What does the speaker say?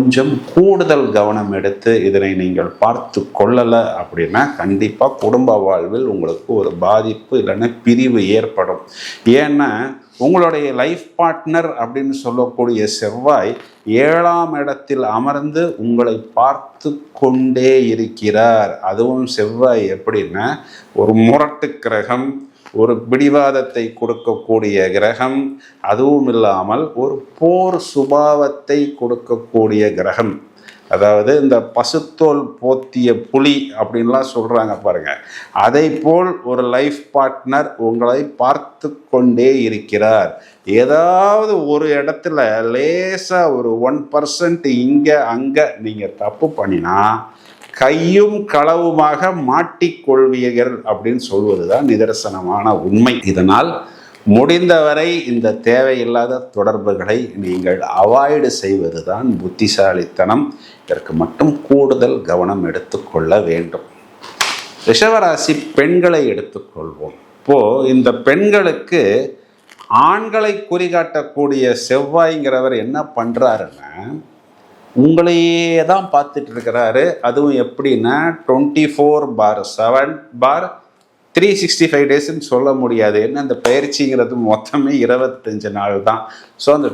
கொஞ்சம் கூடுதல் கவனம் எடுத்து இதனை நீங்கள் பார்த்து கொள்ளலை அப்படின்னா கண்டிப்பாக குடும்ப வாழ்வில் உங்களுக்கு ஒரு பாதிப்பு இல்லைன்னா பிரிவு ஏற்படும். ஏன்னா உங்களுடைய லைஃப் பார்ட்னர் அப்படின்னு சொல்லக்கூடிய செவ்வாய் ஏழாம் இடத்தில் அமர்ந்து உங்களை பார்த்து கொண்டே இருக்கிறார். அதுவும் செவ்வாய் எப்படின்னா ஒரு முரட்டு கிரகம் ஒரு பிடிவாதத்தை கொடுக்கக்கூடிய கிரகம் அதுவும் இல்லாமல் ஒரு போர் சுபாவத்தை கொடுக்கக்கூடிய கிரகம். அதாவது இந்த பசுத்தோல் போத்திய புலி அப்படின்லாம் சொல்கிறாங்க பாருங்கள் அதை போல் ஒரு லைஃப் பார்ட்னர் உங்களை பார்த்து கொண்டே இருக்கிறார். ஏதாவது ஒரு இடத்துல லேசாக ஒரு ஒன் பர்சன்ட் இங்கே அங்கே நீங்கள் தப்பு பண்ணினா கையும் களவுமாக மாட்டிக்கொள்வீர்கள் அப்படின்னு சொல்வது தான் நிதர்சனமான உண்மை. இதனால் முடிந்தவரை இந்த தேவையில்லாத தொடர்புகளை நீங்கள் அவாய்டு செய்வது தான் புத்திசாலித்தனம். இதற்கு மட்டும் கூடுதல் கவனம் எடுத்துக்கொள்ள வேண்டும். ரிஷவராசி பெண்களை எடுத்துக்கொள்வோம். இப்போ இந்த பெண்களுக்கு ஆண்களை குறிகாட்டக்கூடிய செவ்வாய்ங்கிறவர் என்ன பண்ணுறாருன்னா உங்களையே தான் பார்த்துட்டு இருக்கிறாரு அதுவும் எப்படின்னா twenty four bar seven bar three sixty five டேஸ்ன்னு சொல்ல முடியாது. ஏன்னா அந்த பயிற்சிங்கிறது மொத்தமே இருபத்தஞ்சு நாள் தான் ஸோ அந்த